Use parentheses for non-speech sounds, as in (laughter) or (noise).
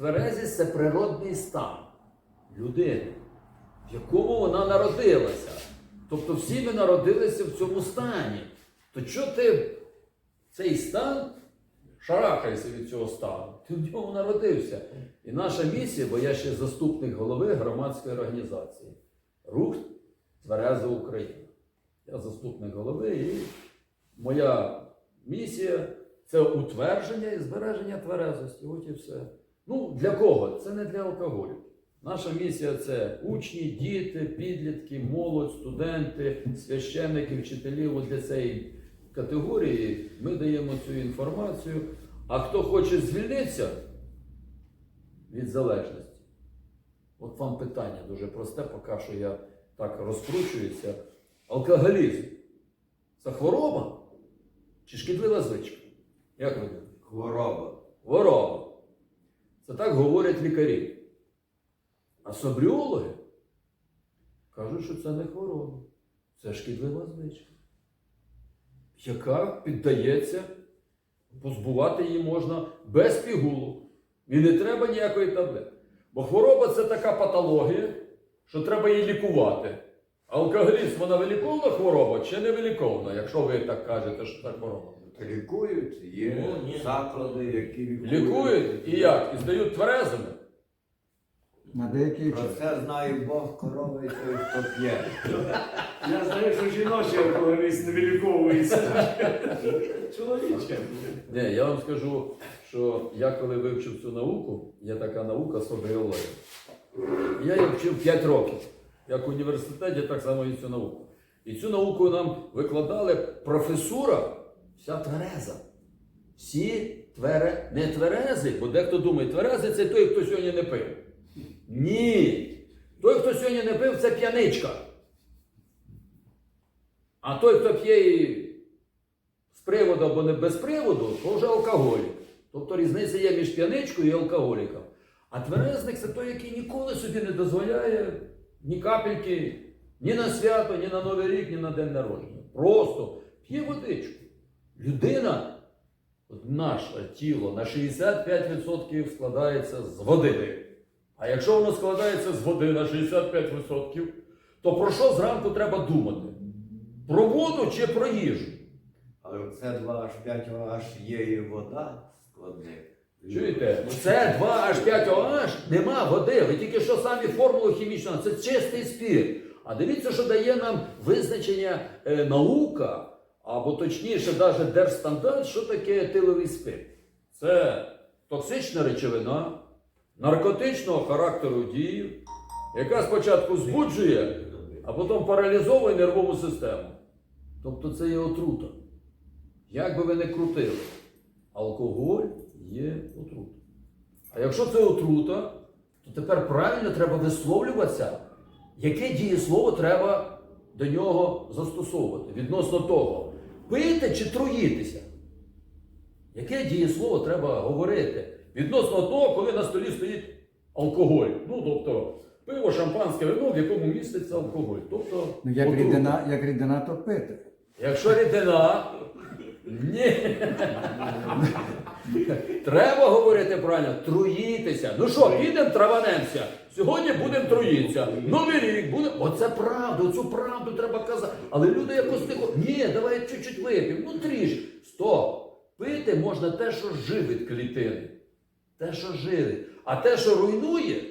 Тверезість це природний стан людини, в якому вона народилася. Тобто всі ми народилися в цьому стані. То чого ти цей стан шарахаєшся від цього стану? Ти в ньому народився. І наша місія, бо я ще заступник голови громадської організації Рух Твереза Україна. Я заступник голови і моя місія це утвердження і збереження тверезості. От і все. Ну, для кого? Це не для алкоголю. Наша місія це учні, діти, підлітки, молодь, студенти, священники, вчителі. От для цієї категорії ми даємо цю інформацію. А хто хоче звільнитися від залежності, от вам питання дуже просте, поки що я так розкручуюся. Алкоголізм це хвороба чи шкідлива звичка? Як ви думаєте? Хвороба. Хвороба. Це так говорять лікарі. А собріологи кажуть, що це не хвороба, це шкідлива звичка, яка піддається, позбувати її можна без пігулок. І не треба ніякої таблетки. Бо хвороба це така патологія, що треба її лікувати. Алкоголізм вона вилікована хвороба чи не вилікована, якщо ви так кажете, що це хвороба? Лікують, є Ну, ні. заклади, які лікують. Лікують і як? І здають тверезими. На деякий Про час. це знає Бог корови і той, хто п'є. Я знаю, що жіночий алкоголіст не виліковується. Чоловіче. Ні, я вам скажу, що я коли вивчив цю науку, є така наука собріологія. Я її вчив 5 років. Як в університеті, так само і цю науку. І цю науку нам викладали професура, вся твереза. Всі твере... не тверези, бо дехто думає, тверезий це той, хто сьогодні не пив. Ні. Той, хто сьогодні не пив, це п'яничка. А той, хто п'є і з приводу або не без приводу, то вже алкоголік. Тобто різниця є між п'яничкою і алкоголіком. А тверезник це той, який ніколи собі не дозволяє ні капельки ні на свято, ні на Новий рік, ні на день народження. Просто п'є водичку. Людина, от наше тіло на 65% складається з води. А якщо воно складається з води на 65%, то про що зранку треба думати? Про воду чи про їжу? Але це 2H5OH є і вода складних. Чуєте? Це 2H5 OH, нема води. Ви тільки що самі формулу хімічну, це чистий спір. А дивіться, що дає нам визначення е, наука, або точніше, навіть держстандарт, що таке етиловий спирт. Це токсична речовина наркотичного характеру дії, яка спочатку збуджує, а потім паралізовує нервову систему. Тобто це є отрута. Як би ви не крутили, алкоголь є отрута. А якщо це отрута, то тепер правильно треба висловлюватися, яке дієслово треба до нього застосовувати відносно того, пити чи труїтися. Яке дієслово треба говорити відносно того, коли на столі стоїть алкоголь? Ну, тобто, пиво, шампанське вино, в якому міститься алкоголь. Тобто, Ну, як отрута. рідина, як рідина, то пити. Якщо рідина, ні. (laughs) Треба говорити правильно, труїтися. Ну що, підемо траванемося. Сьогодні будемо труїтися. Новий рік буде. Оце правда, цю правду треба казати. Але люди якось тихо. Ні, давай чуть-чуть вип'ємо. Ну тріш. Стоп. Пити можна те, що живить клітини. Те, що живить. А те, що руйнує,